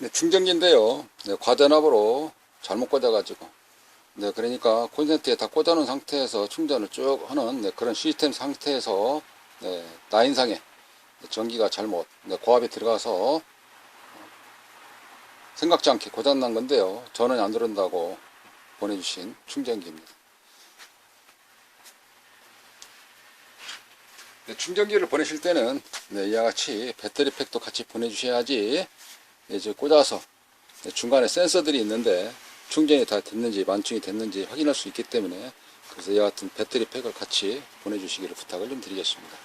네, 충전기인데요. 네, 과전압으로 잘못 꽂아가지고. 네, 그러니까 콘센트에 다 꽂아놓은 상태에서 충전을 쭉 하는 네, 그런 시스템 상태에서 네, 라인상에 전기가 잘못 네, 고압에 들어가서 생각지 않게 고장난 건데요. 전원이 안 들어온다고 보내주신 충전기입니다. 네, 충전기를 보내실 때는 네, 이와 같이 배터리 팩도 같이 보내주셔야지 이제 꽂아서 네, 중간에 센서들이 있는데 충전이 다 됐는지 만충이 됐는지 확인할 수 있기 때문에 그래서 이와 같은 배터리 팩을 같이 보내주시기를 부탁을 좀 드리겠습니다.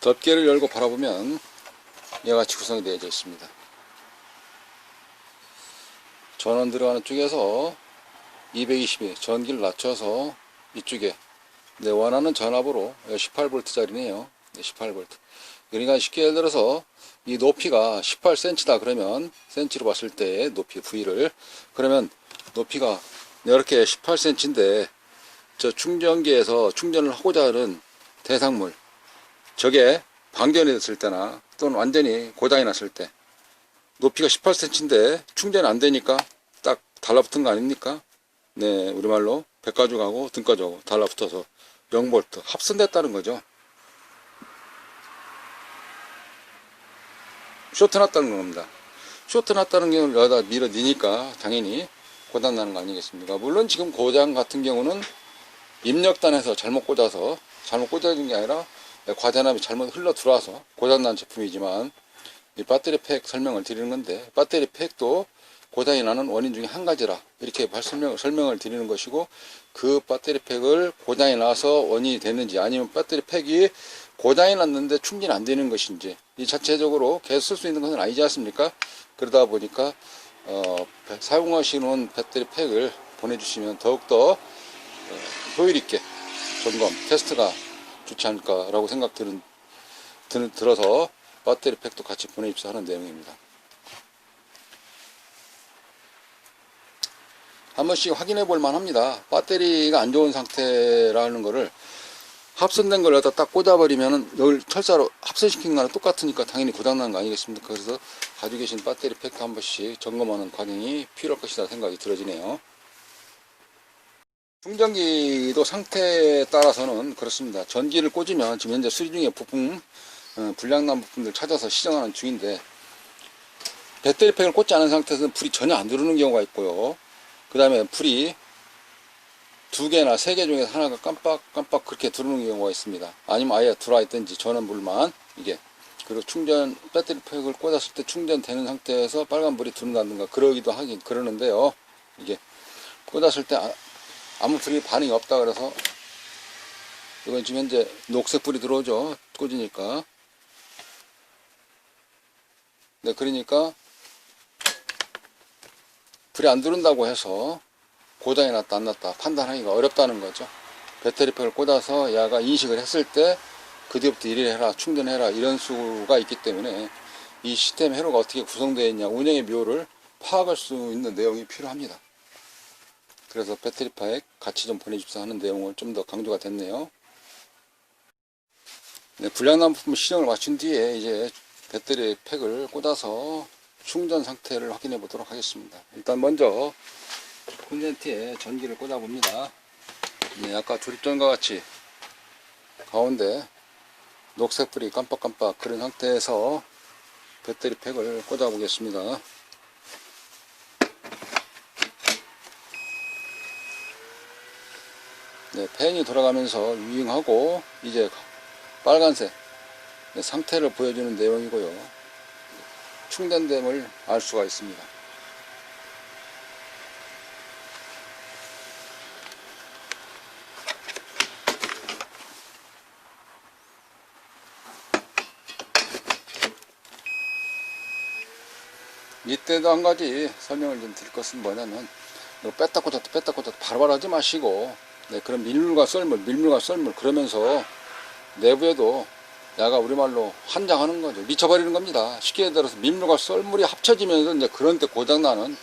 덮개를 열고 바라보면 이와 같이 구성이 되어 있습니다. 전원 들어가는 쪽에서 220에 전기를 낮춰서 이쪽에 네, 원하는 전압으로 18V짜리네요. 네, 18V. 그러니까 쉽게 예를 들어서 이 높이가 18cm다 그러면 센치로 봤을 때 높이 V를 그러면 높이가 이렇게 18cm인데 저 충전기에서 충전을 하고자 하는 대상물 저게 방전이 됐을 때나 또는 완전히 고장이 났을 때 높이가 18cm인데 충전이 안 되니까 딱 달라붙은 거 아닙니까? 네, 우리말로 백가죽하고 등가죽하고 달라붙어서 0V 합선됐다는 거죠. 쇼트 났다는 겁니다. 쇼트 났다는 경우를 여기다 밀어 넣으니까 당연히 고장 나는 거 아니겠습니까? 물론 지금 고장 같은 경우는 입력단에서 잘못 꽂아서 잘못 꽂아진 게 아니라 과전압이 잘못 흘러 들어와서 고장 난 제품이지만 이 배터리 팩 설명을 드리는 건데 배터리 팩도 고장이 나는 원인 중에 한 가지라 이렇게 설명, 설명을 드리는 것이고 그 배터리 팩을 고장이 나서 원인이 됐는지 아니면 배터리 팩이 고장이 났는데 충전이 안 되는 것인지 이 자체적으로 계속 쓸 수 있는 것은 아니지 않습니까? 그러다 보니까 어, 사용하시는 배터리 팩을 보내주시면 더욱더 어, 효율 있게 점검 테스트가 좋지 않을까라고 생각 드는, 드, 들어서 배터리 팩도 같이 보내주십사 하는 내용입니다. 한 번씩 확인해 볼 만합니다. 배터리가 안 좋은 상태라는 거를 합선된 걸 갖다 딱 꽂아버리면은 늘 철사로 합선시킨 거랑 똑같으니까 당연히 고장난 거 아니겠습니까? 그래서 가지고 계신 배터리 팩도 한 번씩 점검하는 과정이 필요할 것이다 생각이 들어지네요. 충전기도 상태에 따라서는 그렇습니다. 전기를 꽂으면 지금 현재 수리 중에 부품, 어, 불량난 부품들 찾아서 시정하는 중인데 배터리 팩을 꽂지 않은 상태에서는 불이 전혀 안 들어오는 경우가 있고요. 그 다음에 불이 두 개나 세 개 중에서 하나가 깜빡깜빡 그렇게 들어오는 경우가 있습니다. 아니면 아예 들어와 있든지 전원불만 이게 그리고 충전 배터리 팩을 꽂았을 때 충전되는 상태에서 빨간불이 들어온다든가 그러기도 하긴 그러는데요. 이게 꽂았을 때 아, 아무 불이 반응이 없다 그래서 이건 지금 현재 녹색 불이 들어오죠. 꽂으니까. 네, 그러니까 불이 안 들어온다고 해서 고장이 났다 안 났다 판단하기가 어렵다는 거죠. 배터리 팩을 꽂아서 야가 인식을 했을 때 그 뒤부터 일을 해라 충전해라 이런 수가 있기 때문에 이 시스템 회로가 어떻게 구성되어 있냐 운영의 묘를 파악할 수 있는 내용이 필요합니다. 그래서 배터리 팩 같이 좀 보내줍사 하는 내용을 좀 더 강조가 됐네요. 네, 불량난 부품 시정을 마친 뒤에 이제 배터리 팩을 꽂아서 충전 상태를 확인해 보도록 하겠습니다. 일단 먼저 콘센트에 전기를 꽂아 봅니다. 네, 아까 조립전과 같이 가운데 녹색불이 깜빡깜빡 그런 상태에서 배터리 팩을 꽂아 보겠습니다. 네, 팬이 돌아가면서 유잉하고 이제 빨간색 네, 상태를 보여주는 내용이고요. 충전됨을 알 수가 있습니다. 이때도 한 가지 설명을 좀 드릴 것은 뭐냐면 너 뺐다 꽂았다 뺐다 꽂았다 바로바로 하지 마시고 네, 그런 밀물과 썰물 밀물과 썰물 그러면서 내부에도 야가 우리말로 환장하는 거죠 미쳐버리는 겁니다 쉽게 들어서 밀물과 썰물이 합쳐지면서 이제 그런 때 고장나는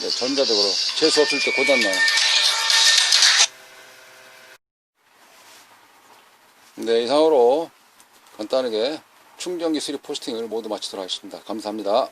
네, 전자적으로 재수 없을 때 고장나는 네, 이상으로 간단하게 충전기 수리 포스팅을 모두 마치도록 하겠습니다. 감사합니다.